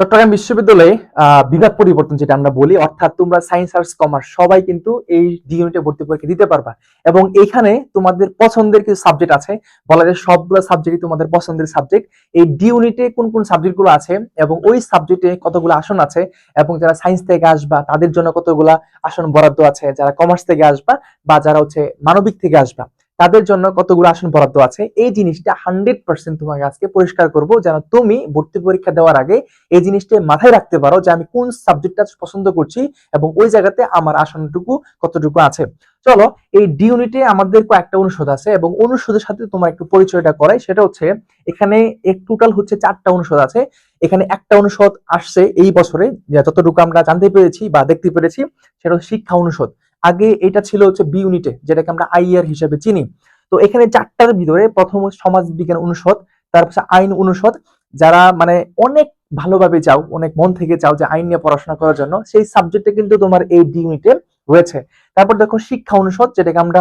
চট্টগ্রাম বিশ্ববিদ্যালয়ে বিভাগ পরিবর্তন যেটা আমরা বলি, অর্থাৎ তোমরা সায়েন্স আর্টস কমার্স সবাই কিন্তু এই ডি ইউনিটে ভর্তি পরীক্ষা দিতে পারবা। এবং এখানে তোমাদের পছন্দের কিছু সাবজেক্ট আছে, বলা যায় সবগুলো সাবজেক্টই তোমাদের পছন্দের সাবজেক্ট এই ডি ইউনিটে কোন কোন সাবজেক্টগুলো আছে এবং ওই সাবজেক্টে কতগুলো আসন আছে এবং যারা সায়েন্স থেকে আসবা, তাদের জন্য কতগুলা আসন বরাদ্দ আছে, যারা কমার্স থেকে আসবা বা যারা হচ্ছে মানবিক থেকে আসবা। তাদের জন্য কতগুলো আসন বরাদ্দ আছে? এই জিনিসটা হান্ড্রেড পার্সেন্ট তোমাকে আজকে পরিষ্কার করব। যেন তুমি ভর্তি পরীক্ষা দেওয়ার আগে এই জিনিসটা মাথায় রাখতে পারো যে আমি কোন সাবজেক্টটা পছন্দ করছি এবং ওই জায়গাতে আমার আসনটুকু কতটুকু আছে। চলো, এই ডি ইউনিটে আমাদের কয়েকটা অনুষদ আছে এবং অনুষদের সাথে তোমার একটু পরিচয়টা করাই। সেটা হচ্ছে, এখানে এক টোটাল হচ্ছে চারটা অনুষদ আছে। এখানে একটা অনুষদ আসছে এই বছরে, যতটুকু আমরা জানতে পেরেছি বা দেখতে পেরেছি, সেটা শিক্ষা অনুষদ। আগে এটা ছিল হচ্ছে বি ইউনিটে যেটাকে আমরা আইআর হিসেবে চিনি। তো এখানে চারটার ভিতরে প্রথম সমাজ বিজ্ঞান অনুষদ, তারপর আইন অনুষদ। যারা মানে অনেক ভালোভাবে চাও, অনেক মন থেকে চাও যে আইন নিয়ে পড়াশোনা করার জন্য, সেই সাবজেক্টে কিন্তু তোমার এই ডি ইউনিটে রয়েছে। তারপর দেখো শিক্ষা অনুষদ, যেটাকে আমরা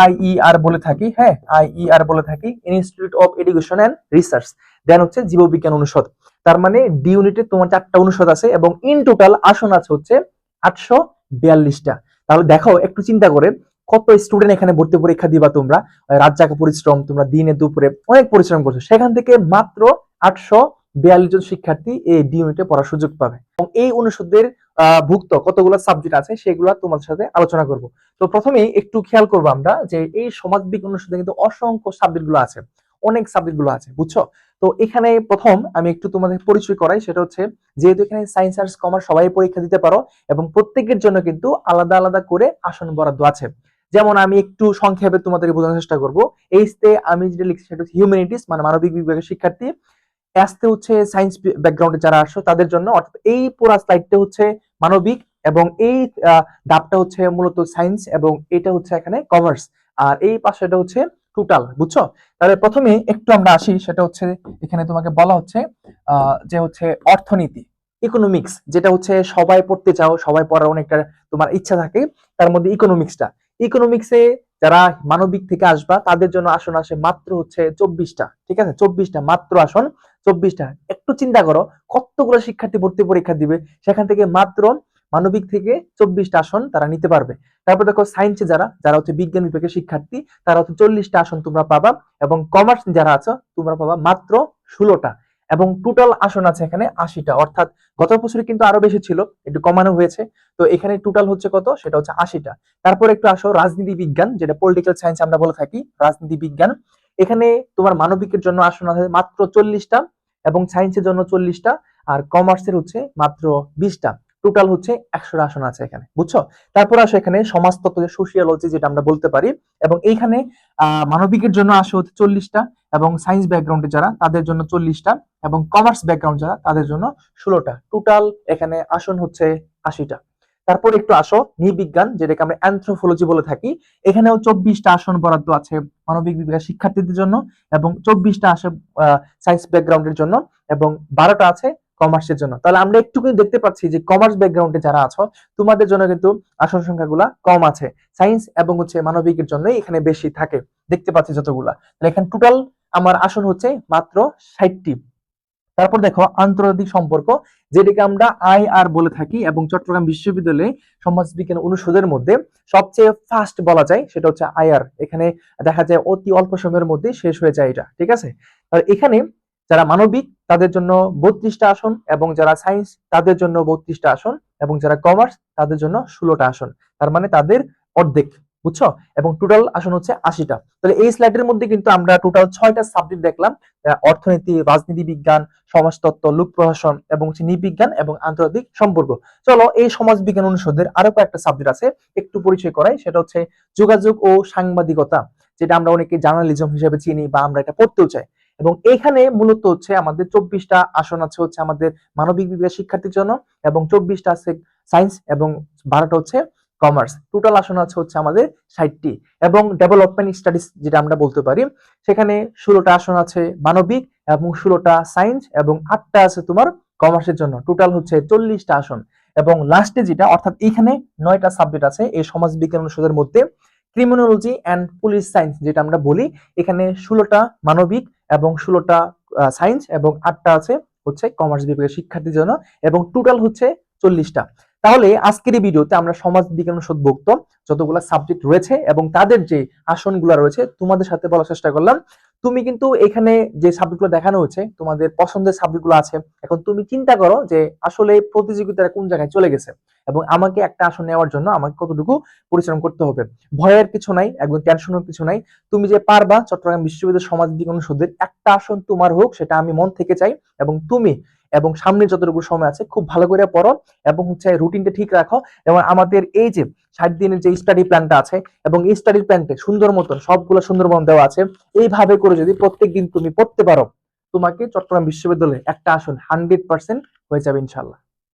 আইইআর বলে থাকি হ্যাঁ আইইআর বলে থাকি institute of education and research দেন হচ্ছে জীববিজ্ঞান অনুষদ। তার মানে ডি ইউনিটে তোমার চারটা অনুষদ আছে এবং ইন টোটাল আসন আছে হচ্ছে আটশো বিয়াল্লিশটা। তাহলে দেখো একটু চিন্তা করে, কত স্টুডেন্ট এখানে ভর্তি পরীক্ষা দিবা তোমরা? রাত জাগা পরিশ্রম, তোমরা দিনে দুপুরে অনেক পরিশ্রম করছ। সেখান থেকে মাত্র আটশো বিয়াল্লিশ জন শিক্ষার্থী এই ডি ইউনিটে পড়ার সুযোগ পাবে। এবং এই অনুষদের ভুক্ত কতগুলো সাবজেক্ট আছে সেগুলো তোমাদের সাথে আলোচনা করব। তো প্রথমেই একটু খেয়াল করব আমরা যে এই সমাজবিজ্ঞান অনুষদে কিন্তু অসংখ্য সাবজেক্ট আছে। অনেক সাবজেক্টগুলো আছে, বুঝছ? তো এখানে প্রথম আমি একটু তোমাদের পরিচয় করাই, সেটা হচ্ছে যেহেতু এখানে সায়েন্স আর্টস কমার্স সবাই পরীক্ষা দিতে পারো এবং প্রত্যেকের জন্য কিন্তু আলাদা আলাদা করে আসন বরাদ্দ আছে। যেমন আমি একটু সংক্ষেপে তোমাদেরকে বোঝানোর চেষ্টা করব। এইচতে আমি যেটা লিখছি সেটা হচ্ছে হিউম্যানিটিস মানে মানবিক বিভাগের শিক্ষার্থী। এসতে হচ্ছে সায়েন্স ব্যাকগ্রাউন্ডে যারা আসছো, তাদের জন্য, অর্থাৎ এই পুরো স্লাইডটা হচ্ছে মানবিক এবং এই ডাবটা হচ্ছে মূলত সায়েন্স এবং এটা হচ্ছে এখানে কমার্স আর এই পাশেটা হচ্ছে টোটাল বুঝছ? তাহলে প্রথমে একটু আমরা আসি, সেটা হচ্ছে এখানে তোমাকে বলা হচ্ছে যে হচ্ছে অর্থনীতি ইকোনমিক্স যেটা হচ্ছে সবাই পড়তে চাও, সবাই পড়ার অনেকটা তোমার ইচ্ছা থাকে, তার মধ্যে ইকোনমিক্সটা ইকোনমিক্সে যারা মানবিক থেকে আসবা, তাদের জন্য আসন আসে মাত্র হচ্ছে চব্বিশটা, ঠিক আছে? চব্বিশটা, মাত্র আসন, চব্বিশটা। একটু চিন্তা করো, কতগুলো শিক্ষার্থী ভর্তি পরীক্ষা দিবে? সেখান থেকে মাত্র মানবিক থেকে চব্বিশটা আসন তারা নিতে পারবে। তারপর দেখো সায়েন্সে যারা যারা হচ্ছে বিজ্ঞান বিভাগের শিক্ষার্থী, তারা হচ্ছে চল্লিশটা আসন তোমরা পাবা এবং কমার্স যারা আছো, তোমরা পাবা মাত্র ষোলোটা এবং টোটাল আসন আছে এখানে আশিটা। অর্থাৎ গত বছরে কিন্তু আরও বেশি ছিল, একটু কমানো হয়েছে। তো এখানে টোটাল হচ্ছে কত? সেটা হচ্ছে আশিটা। তারপর একটু আসো রাজনীতি বিজ্ঞান, যেটা পলিটিক্যাল সায়েন্স আমরা বলে থাকি, রাজনীতি বিজ্ঞান। এখানে তোমার মানবিকের জন্য আসন আছে মাত্র চল্লিশটা এবং সায়েন্সের জন্য চল্লিশটা, আর কমার্সের হচ্ছে মাত্র বিশটা। টোটাল হচ্ছে একশোটা আসন আছে এখানে, বুঝছ? তারপর আসো এখানে সমাজতত্ত্ব সোশিয়োলজি যেটা আমরা বলতে পারি, এবং এইখানে মানবিকের জন্য আসে হচ্ছে চল্লিশটা, এবং সায়েন্স ব্যাকগ্রাউন্ডে যারা, তাদের জন্য চল্লিশটা, এবং কমার্স ব্যাকগ্রাউন্ড যারা, তাদের জন্য ষোলোটা। টোটাল এখানে আসন হচ্ছে আশিটা। তারপর একটু আসো, নৃবিজ্ঞান, যেটাকে আমরা অ্যান্থ্রোফোলজি বলে থাকি। এখানেও চব্বিশটা আসন বরাদ্দ আছে মানবিক বিভাগের শিক্ষার্থীদের জন্য, এবং চব্বিশটা আসে সায়েন্স ব্যাকগ্রাউন্ডের জন্য, এবং বারোটা আছে কমার্সের জন্য। তাহলে আমরা একটু কিন্তু দেখতে পাচ্ছি যে কমার্স ব্যাকগ্রাউন্ডে যারা আছো, তোমাদের জন্য কিন্তু আসন সংখ্যাগুলা কম আছে। সায়েন্স এবং হচ্ছে মানবিকের জন্য এখানে বেশি থাকে। দেখতে পাচ্ছি যতগুলা। তাহলে এখানে টোটাল আমার আসন হচ্ছে মাত্র ষাটটি। তারপর দেখো, আন্তর্জাতিক সম্পর্ক, যেটাকে আমরা আই আর বলে থাকি এবং চট্টগ্রাম বিশ্ববিদ্যালয়ে সমাজবিজ্ঞান অনুষদের মধ্যে সবচেয়ে ফাস্ট বলা যায় সেটা হচ্ছে আইআর এখানে দেখা যায় অতি অল্প সময়ের মধ্যে শেষ হয়ে যায় এটা। ঠিক আছে? আর এখানে যারা মানবিক তাদের জন্য বত্রিশটা আসন এবং যারা সায়েন্স তাদের জন্য বত্রিশটা আসন এবং যারা কমার্স তাদের জন্য ষোলোটা আসন। তার মানে তাদের অর্ধেক, বুঝছ? এবং টোটাল আসন হচ্ছে আশিটা। তাহলে এই স্লাইডের মধ্যে কিন্তু আমরা টোটাল ছয়টা সাবজেক্ট দেখলাম। অর্থনীতি, রাজনীতি বিজ্ঞান, সমাজতত্ত্ব, লোক প্রশাসন এবং নৃবিজ্ঞান এবং আন্তর্জাতিক সম্পর্ক। চলো এই সমাজ বিজ্ঞান অনুষদের আরও কয়েকটা সাবজেক্ট আছে, একটু পরিচয় করাই। সেটা হচ্ছে যোগাযোগ ও সাংবাদিকতা, যেটা আমরা অনেকে জার্নালিজম হিসেবে চিনি বা আমরা এটা পড়তেও চাই। এবং এখানে মূলত হচ্ছে আমাদের চব্বিশটা আসন আছে হচ্ছে আমাদের মানবিক বিভাগের শিক্ষার্থীর জন্য এবং চব্বিশটা আছে সায়েন্স এবং বারোটা হচ্ছে কমার্স। টোটাল আসন আছে হচ্ছে আমাদের ষাটটি এবং ডেভেলপমেন্ট স্টাডিজ যেটা আমরা বলতে পারি, সেখানে ষোলোটা আসন আছে মানবিক এবং ষোলোটা সায়েন্স এবং আটটা আছে তোমার কমার্সের জন্য। টোটাল হচ্ছে চল্লিশটা আসন এবং লাস্টে যেটা, অর্থাৎ এখানে নয়টা সাবজেক্ট আছে, এই সমাজ বিজ্ঞান অনুষদের মধ্যে ক্রিমিনোলজি অ্যান্ড পুলিশ সায়েন্স যেটা আমরা বলি, এখানে ষোলোটা মানবিক এবং ষোলোটা সায়েন্স এবং আটটা আছে হচ্ছে কমার্স বিভাগের শিক্ষার্থীর জন্য এবং টোটাল হচ্ছে চল্লিশটা। তাহলে আজকের এই ভিডিওতে আমরা সমাজ বিজ্ঞান সদ্ভুক্ত যতগুলো সাবজেক্ট রয়েছে এবং তাদের যে আসনগুলো রয়েছে তোমাদের সাথে বলার চেষ্টা করলাম। তুমি কিন্তু এখানে যে সাবজেক্টগুলো দেখানো হয়েছে, তোমাদের পছন্দের সাবজেক্টগুলো আছে, এখন তুমি চিন্তা করো যে আসলে প্রতিযোগিতাটা কোন জায়গায় চলে গেছে এবং আমাকে একটা আসন নেওয়ার জন্য আমাকে কতটুকু পরিশ্রম করতে হবে। ভয়ের কিছু নাই, একদম টেনশনের কিছু নাই। তুমি যে পারবা চট্টগ্রাম বিশ্ববিদ্যালয় সমাজ বিজ্ঞান অনুষদের একটা আসন তোমার হোক, সেটা আমি মন থেকে চাই এবং তুমি এবং সামনে যতটুকু সময় আছে, খুব ভালো করে পড়ো এবং হচ্ছে রুটিনটা ঠিক রাখো। এবং আমাদের এই যে ষাট দিনের যে স্টাডি প্ল্যানটা আছে এবং এই স্টাডি প্ল্যানটা সুন্দর মতন সবগুলো সুন্দরবন দেওয়া আছে, এইভাবে করে যদি প্রত্যেক দিন তুমি পড়তে পারো, তোমাকে চট্টগ্রাম বিশ্ববিদ্যালয়ে একটা আসন হান্ড্রেড পার্সেন্ট হয়ে যাবে ইনশাল্লাহ